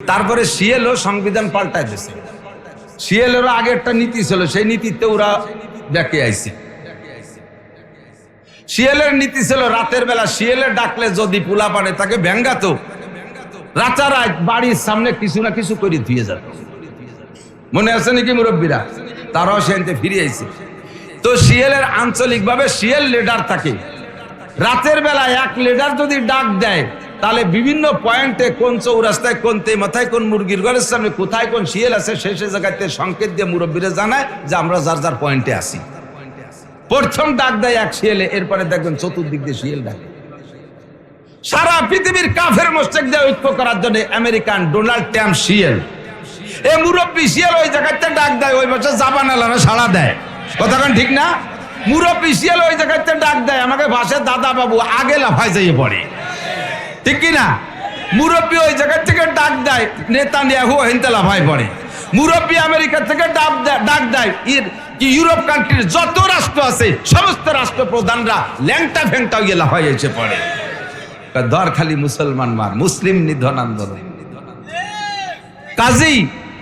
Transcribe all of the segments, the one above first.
তারপরে সিএলও সংবিধান পাল্টায় দিয়েছে সিএলেরও আগে একটা নীতি ছিল, সেই নীতিতে ওরা দেখে আইছে। শিয়ালের নীতি ছিল, রাতের বেলা শিয়ালে ডাকলে যদি পোলা পারে তাকে ব্যাঙ্গাতো রাতারাত বাড়ির সামনে কিছু না কিছু করে ধুয়ে যেত মনে আছে নাকি মুরব্বীরা? তারাও সেনতে ফিরে আইছে। তো শিয়ালের আঞ্চলিকভাবে শিয়াল লিডার থাকে। রাতের বেলা এক লিডার যদি ডাক দেয় তাহলে বিভিন্ন পয়েন্টে কোন চৌরাস্তায়, কোন তে মাথায়, কোন মুরগির ঘরের সামনে, কোথায় কোন শিয়াল আছে, সে সে জায়গাতে সংকেত দিয়ে মুরব্বীরা জানায় যে আমরা যার যার পয়েন্টে আসি প্রথম ডাক দেয় এক শিয়ালে, এরপরে দেখবেন চতুর্দিক দিয়ে শিয়াল ডাকে। সারা পৃথিবীর কাফের মোস্টেক দিয়ে ঐক্য করার জন্য আমেরিকান ডোনাল্ড ট্যাম্প শিয়াল। এ মুরব্বী শিয়াল ওই জায়গাতে ডাক দেয়, ওই বছর জাপান আলারা সাড়া দেয়। কথাখান ঠিক না? মুরব্বী শিয়াল ওই জায়গাতে ডাক দেয়, আমাকে ভাষায় দাদা বাবু আগে লাফায় যাইয়ে পড়ে। ঠিক কি না? মুরব্বী ওই জায়গা থেকে ডাক দেয়, নেতা নিয়াহু হিনতে লাফায় পড়ে মুরব্বী আমেরিকা থেকে ডাক ডাক দেয় কি ইউরোপ কান্ট্রির যত রাষ্ট্র আছে, সমস্ত রাষ্ট্রপ্রধানরা ল্যাংটা ফ্যাংটা গিয়ে লাফাই এসে পড়ে। দর খালি মুসলমান মার, মুসলিম নিধন আন্দোলন। কাজেই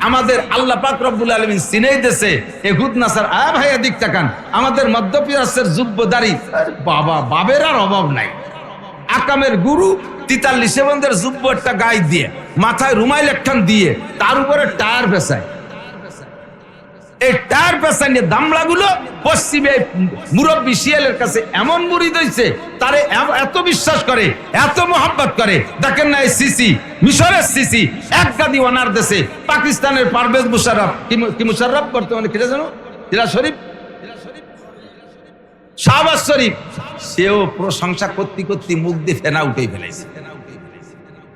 আমাদের আল্লাহ পাক রব্বুল আলমিন সিনেই দেশে এহুদ নাসার আ ভাই এদিক তাকান, আমাদের মধ্যপ্রাচ্যের যুব্যদারি বাবা, বাবের আর অভাব নাই। আকামের গুরু তিতাল্লিশে বন্ধের যুব্য একটা গায়ে দিয়ে, মাথায় রুমাইল একখান দিয়ে, তার উপরে টায়ার পেশায় এই টায়ার পেশা নিয়ে দামলাগুলো পশ্চিমে মুরব্বী শিয়ালের কাছে এমন মুড়ি দিয়েছে, তারে এত বিশ্বাস করে, এত মোহাব্বত করে। দেখেন না এই সিসি, মিশরের সিসি, এক গাদি ওনার দেশে, পাকিস্তানের পারভেজ মুশারফ কি কি মুশারফ বর্তমানে কিরা জানো? কিরা শরীফ? শাহবাজ শরীফ, সেও প্রশংসা করতে করতে মুখ দিয়ে ফেনা উঠেই ফেলেছে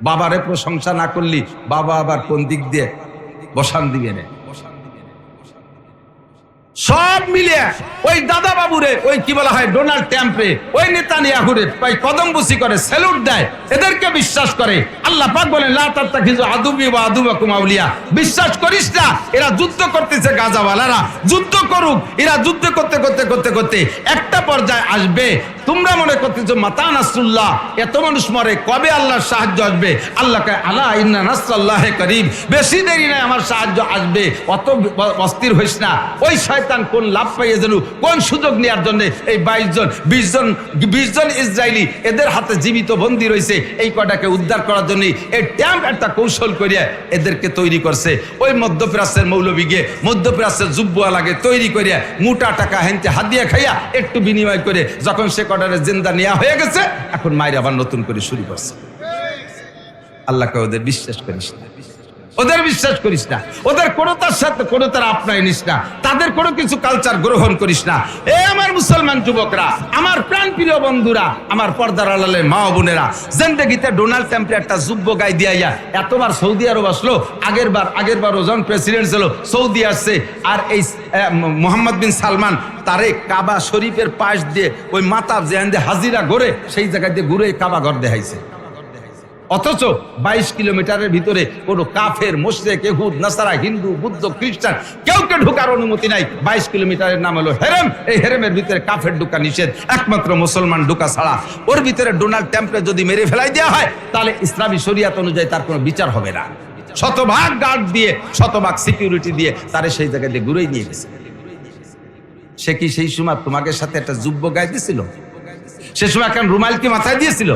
বাবারে প্রশংসা না করলি বাবা আবার কোন দিক দিয়ে? বসান দিবে না সব মিলিয়ে ওই দাদা বাবুরে ওই কি বলা হয়, ডোনাল্ড ট্যাম্পে ওই নেতা নিয়াহুরে ওই কদম বুসি করে স্যালুট দেয়। এদেরকে বিশ্বাস করে। আল্লাহ পাক বলেন আদুবি বা আদুবা কুমাউলিয়া বিশ্বাস করিস না, এরা যুদ্ধ করতেছে গাজাওয়ালারা। যুদ্ধ করুক, এরা যুদ্ধ করতে করতে করতে করতে একটা পর্যায়ে আসবে। তোমরা মনে করতেছো, মাতা নাসরুল্লাহ, এত মানুষ মরে, কবে আল্লাহর সাহায্য আসবে? আল্লাহকে, আলা ইন্না নাসরাল্লাহে করিম, বেশি দেরি নাই, আমার সাহায্য আসবে, অত অস্থির হইস না। ওই শয়তান কোন লাভ পাইয়ে যেন, কোন সুযোগ নেওয়ার জন্য এই বাইশ জন, বিশ জন বিশ জন ইসরায়েলি এদের হাতে জীবিত বন্দী রয়েছে এই কটাকে উদ্ধার করার জন্য এই ট্যাম্প একটা কৌশল করিয়া এদেরকে তৈরি করছে। ওই মধ্যপ্রাচ্যের মৌলবীগে মধ্যপ্রাচ্যের যুব্বালাকে তৈরি করিয়া, মোটা টাকা হেনতে হাত দিয়ে খাইয়া একটু বিনিময় করে, যখন সে কটারে জিন্দা নেওয়া হয়ে গেছে, এখন মায়ের আবার নতুন করে শুরু করছে। আল্লাহকে ওদের বিশ্বাস করিস না। ওদের বিশ্বাস করিস না। ওদের কোনোতার সাথে কোনোতার আপনায় নিস না। তাদের কোনো কিছু কালচার গ্রহণ করিস না। এ আমার মুসলমান যুবকরা, আমার প্রাণ প্রিয় বন্ধুরা, আমার পর্দার আলালের মা বোনেরা, জিন্দগিতে ডোনাল্ড ট্রাম্পের একটা যুব্য গাই দিয়া এতবার সৌদি আরব আসলো, আগের বার আগের বার ওজন প্রেসিডেন্ট ছিল, সৌদি আসছে, আর এই মোহাম্মদ বিন সালমান তারে কাবা শরীফের পাশ দিয়ে ওই মাতা যে হাজিরা ঘুরে সেই জায়গায় দিয়ে ঘুরে কাবা ঘর দেখাইছে। অথচ বাইশ কিলোমিটারের ভিতরে কোনো কাফের, মোশরেক এহুদ নাসারা, হিন্দু, বুদ্ধ, খ্রিস্টান কেউকে ঢোকার অনুমতি নাই। বাইশ কিলোমিটারের নাম হলো হেরেম। এই হেরেমের ভিতরে কাফের ঢোকা নিষেধ। একমাত্র মুসলমান ঢোকা ছাড়া। ওর ভিতরে ডোনাল্ড ট্যাম্পে যদি মেরে ফেলাই দেওয়া হয়, তাহলে ইসলামী শরিয়াত অনুযায়ী তার কোনো বিচার হবে না। শতভাগ গার্ড দিয়ে, শতভাগ সিকিউরিটি দিয়ে তারে সেই জায়গায় দিয়ে ঘুরেই নিয়ে গেছে। সে কি সেই সময় তোমাকে সাথে একটা যুব্য গায়ে দিয়েছিল সে সময় এখন রুমাইল কি মাথায় দিয়েছিল?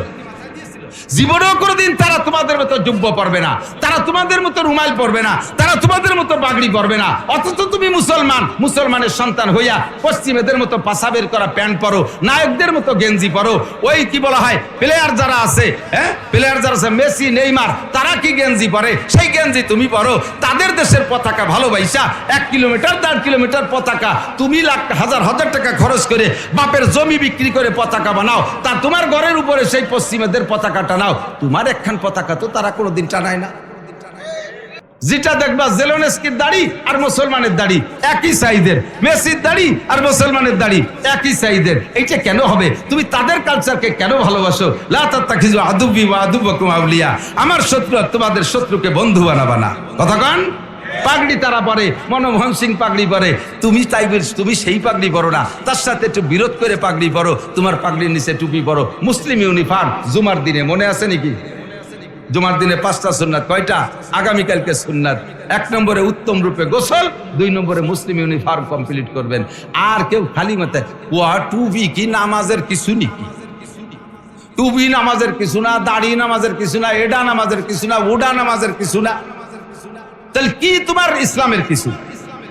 জীবনেও কোনোদিন তারা তোমাদের মতো যুব্য পড়বে না, তারা তোমাদের মতো রুমাইল পড়বে না, তারা তোমাদের মতো বাগড়ি পরবে না। অথচ তুমি মুসলমান, মুসলমানের সন্তান হইয়া পশ্চিমেদের মতো পাশা বের করা প্যান্ট পরো, নায়কদের মতো গেঞ্জি পরো, ওই কি বলা হয় প্লেয়ার যারা আছে হ্যাঁ? প্লেয়ার যারা আছে, মেসি, নেইমার, তারা কি গেঞ্জি পরে? সেই গেঞ্জি তুমি পরো, তাদের দেশের পতাকা ভালোবাসা এক কিলোমিটার, দেড় কিলোমিটার পতাকা, তুমি লাখ, হাজার হাজার টাকা খরচ করে বাপের জমি বিক্রি করে পতাকা বানাও, তা তোমার ঘরের উপরে সেই পশ্চিমেদের পতাকা টানাও। তোমার একখান পতাকা তো তারা কোনোদিন টানায় না। যেটা দেখবা জেলোনেস্কির দাড়ি আর মুসলমানের দাড়ি, একই সাইজের। মেসির দাড়ি আর মুসলমানের দাড়ি, একই সাইজের। এইটা কেন হবে? তুমি তাদের কালচারকে কেন ভালোবাসো? লাতাত্তাখিজু আদুবি ওয়া আদুবাকুম আউলিয়া। আমার শত্রু তোমাদের শত্রুকে বন্ধু বানাবা না। কথা কন? পাগড়ি তারা পরে, মনমোহন সিং পাগড়ি পরে। তুমি তাই তুমি সেই পাগড়ি পরো না। তার সাথে একটু বিরোধ করে পাগড়ি পরো, তোমার পাগড়ির নিচে টুপি পরো। মুসলিম ইউনিফর্ম, জুমার দিনে মনে আছে নাকি? জুমার দিনে পাঁচটা সুন্নাত, কয়টা? আগামীকালকে সুন্নাত। এক নম্বরে উত্তম রূপে গোসল, দুই নম্বরে মুসলিম ইউনিফর্ম কমপ্লিট করবেন। আর কেউ খালি মতে ওয়া টুবি কি নামাজের কিছু নাকি? টুবি নামাজের কিছু না, দাড়ি নামাজের কিছু না, এডা নামাজের কিছু না, ওডা নামাজের কিছু না। তাহলে কি তোমার ইসলামের কিছু?